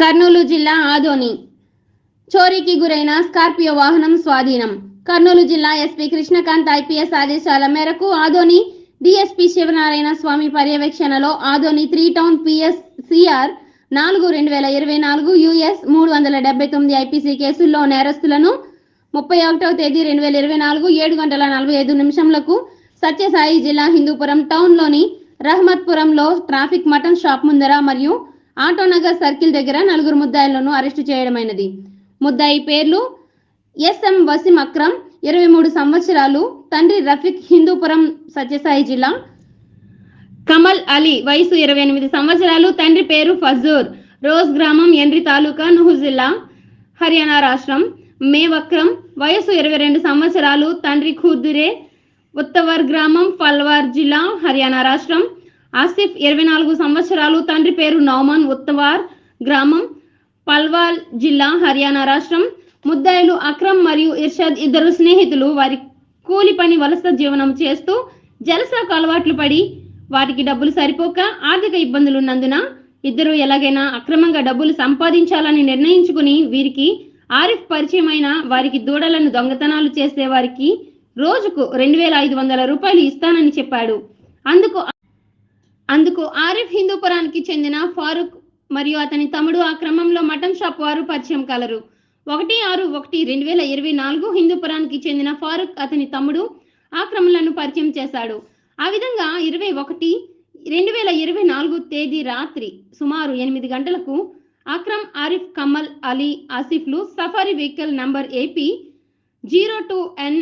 కర్నూలు జిల్లా ఆదోని. చోరీకి గురైన స్కార్పియో వాహనం స్వాధీనం. కర్నూలు జిల్లా ఎస్పీ కృష్ణకాంత్ ఐపీఎస్ ఆదేశాల మేరకు ఆదోని డిఎస్పీ శివనారాయణ స్వామి పర్యవేక్షణలో Adoni three town PS CR నాలుగు రెండు వేల ఇరవై నాలుగు యుఎస్ మూడు వందల డెబ్బై తొమ్మిది ఐపీసీ కేసుల్లో నేరస్తులను ముప్పై ఒకటవ తేదీ రెండు వేల ఇరవై నాలుగు ఏడు గంటల నలభై ఐదు నిమిషంలకు సత్యసాయి జిల్లా హిందూపురం టౌన్లోని రహమత్పురంలో ట్రాఫిక్ మటన్ షాప్ ముందర మరియు ఆటోనగర్ సర్కిల్ దగ్గర నలుగురు ముద్దాయిలను అరెస్టు చేయడమైనది. ముద్దాయి పేర్లు ఎస్ఎం వసీం అక్రమ్ ఇరవై మూడు సంవత్సరాలు తండ్రి రఫీక్ హిందూపురం సత్యసాయి జిల్లా. కమల్ అలీ వయసు ఇరవై ఎనిమిది సంవత్సరాలు తండ్రి పేరు ఫజూర్. రోజ్ గ్రామం ఎండ్రి తాలూకా నుహు జిల్లా హర్యానా రాష్ట్రం. మేవక్రమ్ వయసు ఇరవై రెండు సంవత్సరాలు తండ్రి ఖుర్దురే ఉత్తవర్ గ్రామం పల్వార్ జిల్లా హర్యానా రాష్ట్రం. ఆసిఫ్ ఇరవై నాలుగు సంవత్సరాలు తండ్రి పేరు నౌమాన్ ఉత్తవార్ గ్రామం పల్వాల్ జిల్లా హర్యానా రాష్ట్రం. ముద్దాయిలు అక్రమ్ మరియు ఇర్షాద్ ఇద్దరు స్నేహితులు వారి కూలి పని వలస జీవనం చేస్తూ జలసాకు అలవాట్లు పడి వాటికి డబ్బులు సరిపోక ఆర్థిక ఇబ్బందులు ఉన్నందున ఇద్దరు ఎలాగైనా అక్రమంగా డబ్బులు సంపాదించాలని నిర్ణయించుకుని వీరికి ఆరిఫ్ పరిచయమైన వారికి దూడలను దొంగతనాలు చేసే వారికి రోజుకు రెండు వేల ఐదు వందల రూపాయలు ఇస్తానని చెప్పాడు. అందుకు అందుకు ఆరిఫ్ హిందూపురానికి చెందిన ఫారూక్ మరియు అతని తమ్ముడు ఆ క్రమంలో మటన్ షాప్ వారు పరిచయం కలరు. ఒకటి ఆరు ఒకటి రెండు వేల ఇరవై నాలుగు హిందూపురానికి చెందిన ఫారూక్ అతని తమ్ముడు ఆ పరిచయం చేశాడు. ఆ విధంగా ఇరవై ఒకటి రెండు వేల ఇరవై నాలుగు తేదీ రాత్రి సుమారు ఎనిమిది గంటలకు Akram Arif Kamal Ali ఆసిఫ్లు Safari vehicle number AP zero two N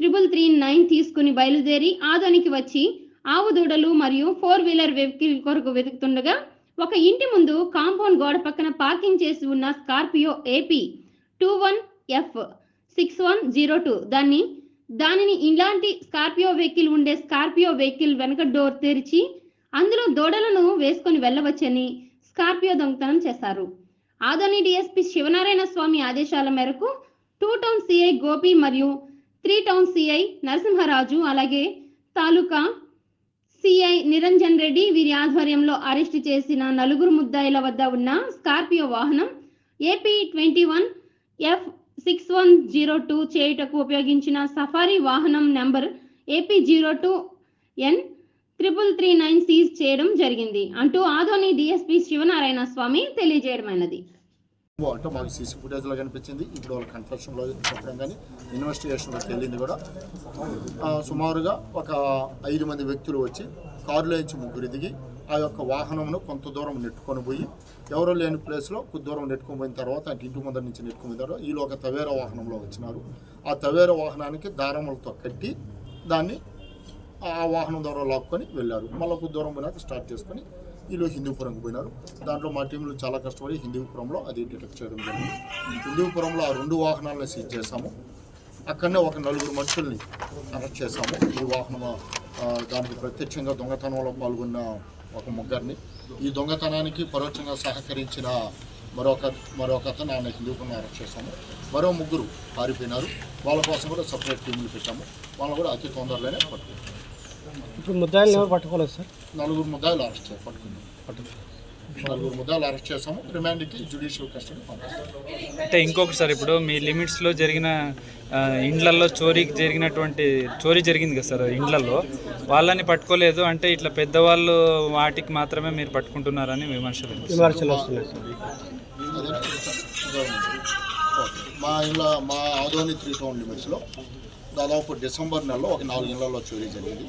triple three nine తీసుకుని బయలుదేరి ఆదోనికి వచ్చి ఆవు దూడలు మరియు ఫోర్ వీలర్ వెహికల్ కొరకు వెతుకుతుండగా ఒక ఇంటి ముందు కాంపౌండ్ గోడ పక్కన పార్కింగ్ చేసి ఉన్న Scorpio AP two one F six one zero two దాన్ని దానిని ఇలాంటి స్కార్పియో వెహికల్ ఉండే స్కార్పియో వెహికల్ వెనక డోర్ తెరిచి అందులో దూడలను వేసుకొని వెళ్ళవచ్చని స్కార్పియో దొంగతనం చేశారు. ఆదోని డిఎస్పి శివనారాయణ స్వామి ఆదేశాల మేరకు టూ టౌన్ సిఐ గోపి మరియు త్రీ టౌన్ సిఐ నరసింహరాజు అలాగే తాలూకా సిఐ నిరంజన్ రెడ్డి వీరి ఆధ్వర్యంలో అరెస్టు చేసిన నలుగురు ముద్దాయిల వద్ద ఉన్న స్కార్పియో వాహనం AP twenty one F six one zero two చేయుటకు ఉపయోగించిన సఫారీ వాహనం number AP zero two N triple three nine seize చేయడం జరిగింది. అంటూ ఆదోని డిఎస్పీ శివనారాయణ స్వామి తెలియజేయడమైనది. అంటే మాకు సీసీ ఫుటేజ్లో కనిపించింది. ఇప్పుడు వాళ్ళ కన్ఫెక్షన్లో చెప్పడం కానీ ఇన్వెస్టిగేషన్లోకి వెళ్ళింది కూడా. సుమారుగా ఒక ఐదు మంది వ్యక్తులు వచ్చి కారులో నుంచి ముగ్గురు దిగి ఆ యొక్క వాహనమును కొంత దూరం నెట్టుకొని పోయి ఎవరో లేని ప్లేస్లో కొద్ది దూరం నెట్టుకొని పోయిన తర్వాత అంటే ఇంటి ముందర నుంచి నెట్టుకుని తర్వాత ఈలో ఒక తవేర వాహనంలో వచ్చినారు. ఆ తవేర వాహనానికి దారములతో కట్టి దాన్ని ఆ వాహనం ద్వారా లాక్కొని వెళ్ళారు. మళ్ళీ కొద్ది దూరం పోయినాక స్టార్ట్ చేసుకొని వీళ్ళు హిందూపురంకి పోయినారు. దాంట్లో మా టీంలు చాలా కష్టపడి హిందూపురంలో అది డిటెక్ట్ చేయడం జరిగింది. హిందూపురంలో ఆ రెండు వాహనాలను సీజ్ చేశాము. అక్కడనే ఒక నలుగురు మనుషుల్ని అరెస్ట్ చేశాము. ఈ వాహనం దానికి ప్రత్యక్షంగా దొంగతనంలో పాల్గొన్న ఒక ముగ్గురిని. ఈ దొంగతనానికి పరోక్షంగా సహకరించిన మరొక మరొక అతను ఆయన హిందూపురం అరెస్ట్ చేశాము. మరో ముగ్గురు పారిపోయినారు. వాళ్ళ కోసం కూడా సపరేట్ టీంలు పెట్టాము. వాళ్ళు కూడా అతి తొందరలోనే పట్టుకుంటారు ఇప్పుడు ముద్దాయిలు ఎవరు పట్టుకోలేదు సార్. నలుగురు ముద్దాయిలు అరెస్ట్ చేసి పట్టుకున్నాం. నలుగురు ముద్దాయిలు అరెస్ట్ చేసాము రిమాండ్కి జ్యుడిషియల్ కస్టడీ పంపిస్తాం. అంటే ఇంకొకటి సార్ ఇప్పుడు మీ లిమిట్స్లో జరిగిన ఇండ్లల్లో చోరీకి జరిగినటువంటి చోరీ జరిగింది కదా సార్ ఇండ్లల్లో వాళ్ళని పట్టుకోలేదు అంటే ఇట్లా పెద్దవాళ్ళు వాటికి మాత్రమే మీరు పట్టుకుంటున్నారని విమర్శలు విమర్శలు వస్తున్నాయి. మా ఇళ్ళ మా ఆదోని త్రీ టౌన్ లిమిట్స్లో దాదాపు డిసెంబర్ నెలలో ఒక నాలుగు ఇళ్ళలో చోరీ జరిగింది.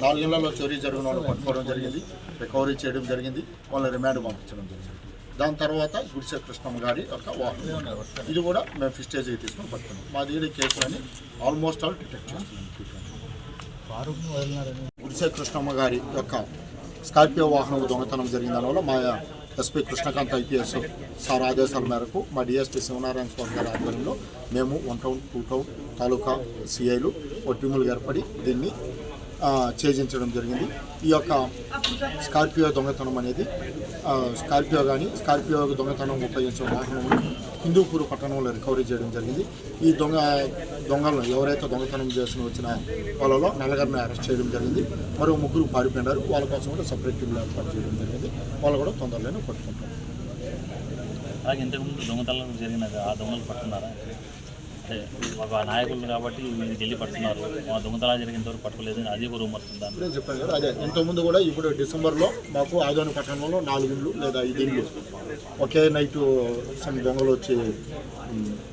నాలుగు ఇళ్ళలో చోరీ జరిగిన వాళ్ళు పట్టుకోవడం జరిగింది రికవరీ చేయడం జరిగింది వాళ్ళని రిమాండ్ పంపించడం జరిగింది. దాని తర్వాత గుడిసె కృష్ణమ్మ గారి యొక్క వాహనం. ఇది కూడా మేము ఫిస్టేజ్కి తీసుకొని పట్టుకున్నాం. మా దగ్గర కేసులని ఆల్మోస్ట్ ఆల్ డిటెక్ట్ చేస్తున్నాం. గుడిసె కృష్ణమ్మ గారి యొక్క స్కార్పియో వాహనం దొంగతనం జరిగిన దానివల్ల మా ఎస్పీ కృష్ణకాంత్ ఐపీఎస్ సార్ ఆదేశాల మేరకు మా డిఎస్పీ శివనారాయణ స్వామి గారి ఆధ్వర్యంలో మేము one town two town taluka సిఐలు ఒక టీములు ఏర్పడి దీన్ని ఛేజించడం జరిగింది. ఈ యొక్క స్కార్పియో దొంగతనం అనేది స్కార్పియో కానీ స్కార్పియో దొంగతనం ఉపయోగించిన వాహనంలో హిందూపూర్ పట్టణంలో రికవరీ చేయడం జరిగింది. ఈ దొంగ దొంగలను ఎవరైతే దొంగతనం చేసిన వచ్చిన వాళ్ళలో నల్లగారిని అరెస్ట్ చేయడం జరిగింది. మరో ముగ్గురు పారిపోయినారు. వాళ్ళ కోసం కూడా సపరేట్ టీంలు ఏర్పాటు చేయడం జరిగింది. వాళ్ళు కూడా తొందరలోనే పట్టుకుంటారు. అలాగే ఇంతకుముందు దొంగతనాలు జరిగిన ఆ దొంగలు పట్టుకున్నారా? అంటే ఒక నాయకులు కాబట్టి వీళ్ళు ఢిల్లీ పట్టుకున్నారు మా దొంగతనాలు జరిగినంతవరకు పట్టుకోలేదని అని అది ఒక రూమర్స్ ఉందా? నేను చెప్పాను కదా అదే ఇంతకుముందు కూడా ఇప్పుడు డిసెంబర్లో మాకు ఆదోని పట్టణంలో నాలుగు ఇండ్లు లేదా ఐదు ఇండ్లు ఒకే నైట్ సమ్ దొంగలు వచ్చి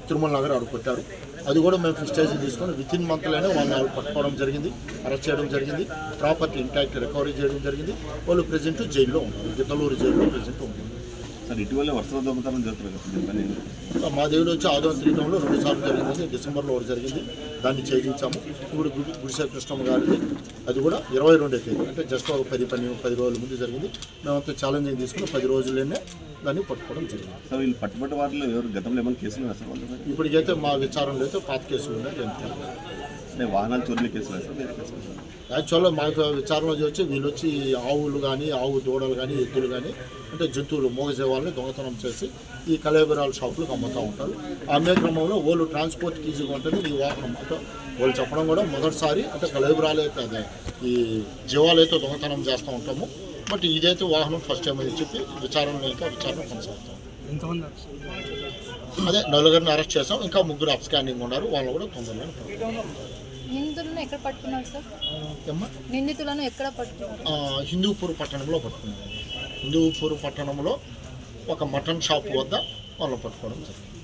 తిరుమల నగర్ ఆడు కొట్టారు. అది కూడా మేము ఫిస్టేజ్ తీసుకొని విత్ ఇన్ మంత్లోనే వాళ్ళని పట్టుకోవడం జరిగింది అరెస్ట్ చేయడం జరిగింది ప్రాపర్టీ ఇంటాక్ట్ రికవరీ చేయడం జరిగింది. వాళ్ళు ప్రజెంట్ జైల్లో ఉన్నారు గిద్దలూరు జైల్లో ప్రజెంట్ ఉన్నారు. సార్ ఇటీవల వరుస దొంగతనం జరుగుతున్నారు మా దేవుడు వచ్చి ఆదోని త్రీటంలో రెండు సార్లు జరిగింది డిసెంబర్లో ఒకటి జరిగింది దాన్ని ఛేదించాము. ఇప్పుడు గుడిసే కృష్ణమ్మ గారిని అది కూడా ఇరవై రెండో తేదీ. అంటే జస్ట్ ఒక పది పని పది రోజుల ముందు జరిగింది. మేమంతా ఛాలెంజింగ్ తీసుకుని పది రోజుల్లోనే దాన్ని పట్టుకోవడం జరిగింది. సార్ వీళ్ళు పట్టుబడ్డ వారిలో ఎవరు గతంలో ఏమైనా కేసులు సార్ వాళ్ళు ఇప్పటికైతే మా విచారణలో అయితే పాత కేసులు ఉన్నాయి. అంటే వాహనాలు చోరీల కేసులు? యాక్చువల్గా మాకు విచారణలో వచ్చి వీళ్ళు వచ్చి ఆవులు కానీ ఆవు దూడలు కానీ ఎద్దులు కానీ అంటే జంతువులు మోగజీవాలని దొంగతనం చేసి ఈ కళాబిరాల షాపులకు అమ్ముతూ ఉంటారు. అమ్మే క్రమంలో వాళ్ళు ట్రాన్స్పోర్ట్కి ఈజీగా ఉంటుంది. ఈ వాహనం అంటే వాళ్ళు చెప్పడం కూడా మొదటిసారి అంటే కళాబిరాలు అయితే అదే ఈ జీవాలు అయితే దొంగతనం చేస్తూ ఉంటాము. బట్ ఇదైతే వాహనం ఫస్ట్ టైం అని చెప్పి విచారణ ఇంకా విచారణ కొనసాగుతాం. అదే నలుగురిని అరెస్ట్ చేసాం ఇంకా ముగ్గురు అప్ స్కానింగ్ ఉన్నారు. వాళ్ళు కూడా తొందరలో నిందితులను ఎక్కడ పట్టుకున్నారు సార్? నిందితులను ఎక్కడ పట్టుకున్నారు? ఆ, హిందూపూర్ పట్టణంలో పట్టుకున్నాం. హిందూపూర్ పట్టణంలో ఒక మటన్ షాప్ వద్ద వాళ్ళని పట్టుకోవడం జరిగింది.